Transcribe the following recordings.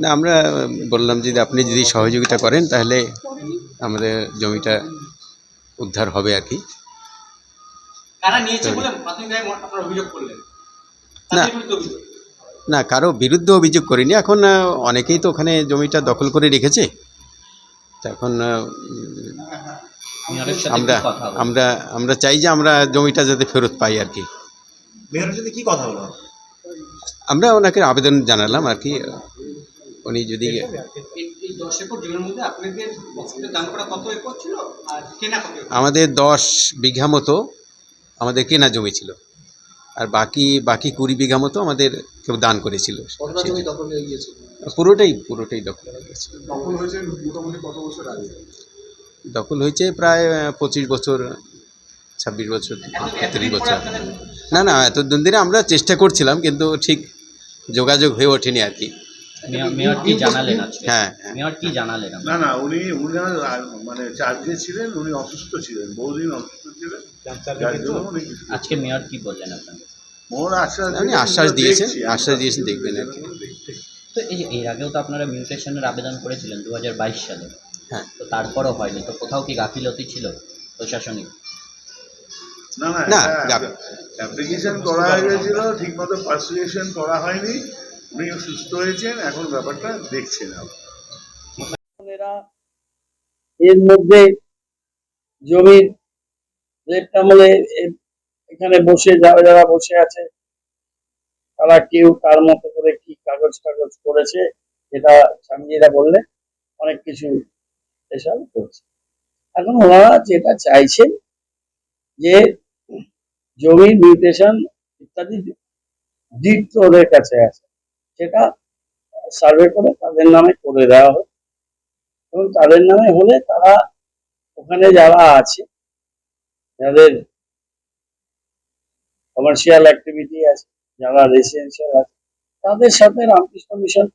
না আমরা বললাম যে আপনি যদি সহযোগিতা করেন তাহলে আমাদের জমিটা উদ্ধার হবে আর কি। না। না কারও বিরুদ্ধে অভিযোগ করিনি। এখন অনেকেই তো ওখানে জমিটা দখল করে রেখেছে। তো এখন আমরা? আমরা আমরা চাই যে আমরা জমিটা যাতে ফেরত পাই আর কি। কি কথা হলো আমরা ওনাকে আবেদন জানালাম আর কি। উনি যদি দান? আমাদের দশ বিঘা মতো আমাদের কেনা জমি ছিল। আর বাকি বাকি কুড়ি বিঘা মতো আমাদের কেউ দান করেছিল। পুরোটাই পুরোটাই দখল হয়ে গেছে দখল হয়েছে প্রায় পঁচিশ বছর ছাব্বিশ বছর এত- তিরিশ বছর না না এতদিন ধরে আমরা চেষ্টা করছিলাম কিন্তু ঠিক যোগাযোগ হয়ে ওঠেনি আর কি। মেয়র মেয়র কি জানালেন আজকে? হ্যাঁ। মেয়র কি জানালেন না না উনি উনার মানে চার্জে ছিলেন উনি অসুস্থ ছিলেন বহুদিন অসুস্থ আজকে মেয়র কি বললেন আপনাকে? মোর আশ্বাস উনি আশ্বাস দিয়েছেন আশ্বাস দিয়েছেন দেখবেন আর কি। তো এই এর আগেও তো আপনারা মিউটেশনের আবেদন করেছিলেন দু হাজার বাইশ সালে। হ্যাঁ। তো তারপরও হয়নি তো কোথাও কি গাফিলতি ছিল প্রশাসনিক? না না অ্যাপ্লিকেশন করা হয়ে গেছিল ঠিকমতো পার্সুয়েশন করা হয়নি উনি সুস্থ হয়েছেন এখন ব্যাপারটা দেখছেন আবার এর মধ্যে জমির লেফট আমলে এখানে বসে যারা যারা বসে আছে তারা কেউ তার মতো করে কি কাগজ কাগজ করেছে যেটা স্বামীজিরা বললে অনেক কিছু এসব করছে। এখন ওনারা যেটা চাইছেন যে জমির মিউটেশন ইত্যাদি ডিট ওদের কাছে আছে। সেটা সার্ভে করে তাদের নামে করে দেওয়া হোক এবং তাদের নামে হলে তারা ওখানে যারা আছে, যাদের কমার্শিয়াল অ্যাক্টিভিটি আছে, যারা রেসিডেন্সিয়াল আছে, তাদের সাথে রামকৃষ্ণ মিশন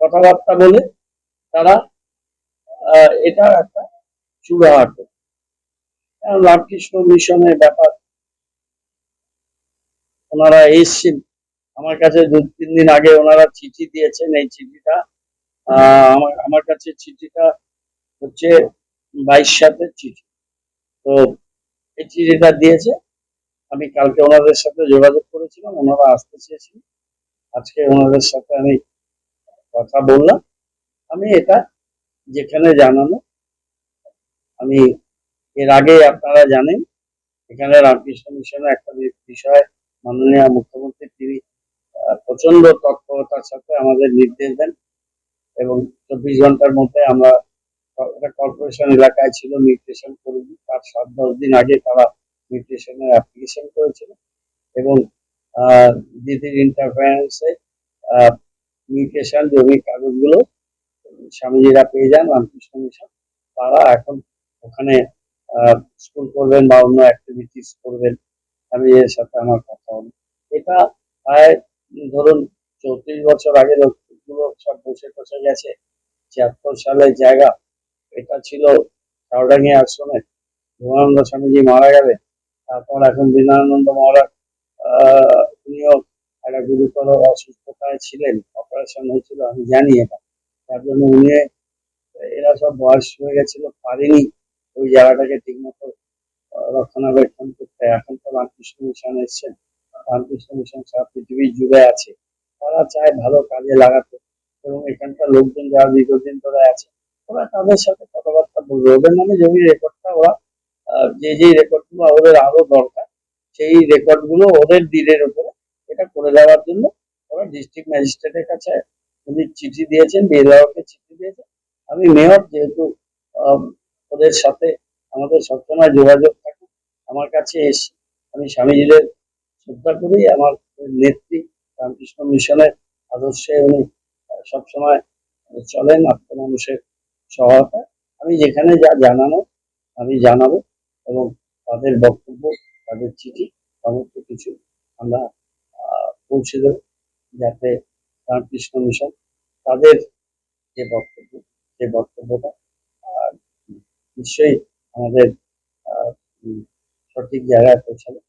কথাবার্তা বলে তারা এটা একটা করবে। কারণ রামকৃষ্ণ মিশনের ব্যাপার, ওনারা এসছেন আমার কাছে দু তিন দিন আগে ওনারা চিঠি দিয়েছেন এই চিঠিটা। আমার আমার কাছে চিঠিটা হচ্ছে বাইশ সাতের চিঠি। তো এই চিঠিটা দিয়েছে। আমি কালকে ওনাদের সাথে যোগাযোগ করেছিলাম, ওনারা আসতে চেয়েছিলেন। আজকে ওনাদের সাথে আমি কথা বললাম। আমি এটা যেখানে জানানো, আমি এর আগে আপনারা জানেন, এখানে রামকৃষ্ণ মিশনের একটা বিষয় মাননীয় মুখ্যমন্ত্রী তিনি প্রচণ্ড তৎপরতার সাথে আমাদের নির্দেশ দেন এবং চব্বিশ ঘণ্টার মধ্যে আমরা কর্পোরেশন এলাকায় ছিল মিউটেশন করে দিই তার সাত, দশ দিন আগে তারা মিউটেশনের অ্যাপ্লিকেশন করেছিল এবং দিদির ইন্টারফারেন্সে মিউটেশন জমির কাগজগুলো স্বামীজিরা পেয়ে যান, রামকৃষ্ণ মিশন। তারা এখন ওখানে স্কুল করবেন বা অন্য অ্যাক্টিভিটিস করবেন। স্বামীজির সাথে আমার কথা হলো এটা প্রায় ধরুন চৌত্রিশ বছর আগে লোকগুলো সব বসে টসে গেছে, ছিয়াত্তর সালের জায়গা, এটা ছিল সাউডাঙ্গি আশ্রমে। ভুবনানন্দ স্বামীজি মারা গেলে তারপর এখন দীনানন্দ মহারাজ উনিও একটা গুরুতর অসুস্থতায় ছিলেন, অপারেশন হয়েছিল, আমি জানি এটা। তার জন্য উনি, এরা সব বয়স হয়ে গেছিল, পারেনি ওই জায়গাটাকে ঠিকমতো রক্ষণাবেক্ষণ করতে। এখন তো রামকৃষ্ণ মিশন এসছেন। রামকৃষ্ণ মিশন সারা পৃথিবী জুড়ে আছে। তারা চায় ভালো কাজে লাগাতে এবং এখানকার লোকজন যারা দীর্ঘদিন ধরে আছে ওরা তাদের সাথে কথাবার্তা বলবে। ওদের নামে জমির রেকর্ডটা ওরা যে যে রেকর্ডগুলো ওদের আরও দরকার, সেই রেকর্ডগুলো ওদের ডিলের উপরে এটা করে দেওয়ার জন্য ওরা ডিস্ট্রিক্ট ম্যাজিস্ট্রেটের কাছে উনি চিঠি দিয়েছেন বিএলআরকে চিঠি দিয়েছেন। আমি মেয়র যেহেতু ওদের সাথে আমাদের সবসময় যোগাযোগ থাকে আমার কাছে এসে আমি স্বামীজিদের শ্রদ্ধা করি আমার নেত্রী রামকৃষ্ণ মিশনের আদর্শে উনি সবসময় চলেন আত্ম মানুষের সহায়তা আমি যেখানে যা জানানো, আমি জানাব এবং তাদের বক্তব্য, তাদের চিঠি, সমস্ত কিছু আমরা পৌঁছে দেব যাতে রামকৃষ্ণ মিশন তাদের যে বক্তব্য, যে বক্তব্যটা নিশ্চয়ই আমাদের সঠিক জায়গায় পৌঁছাবে।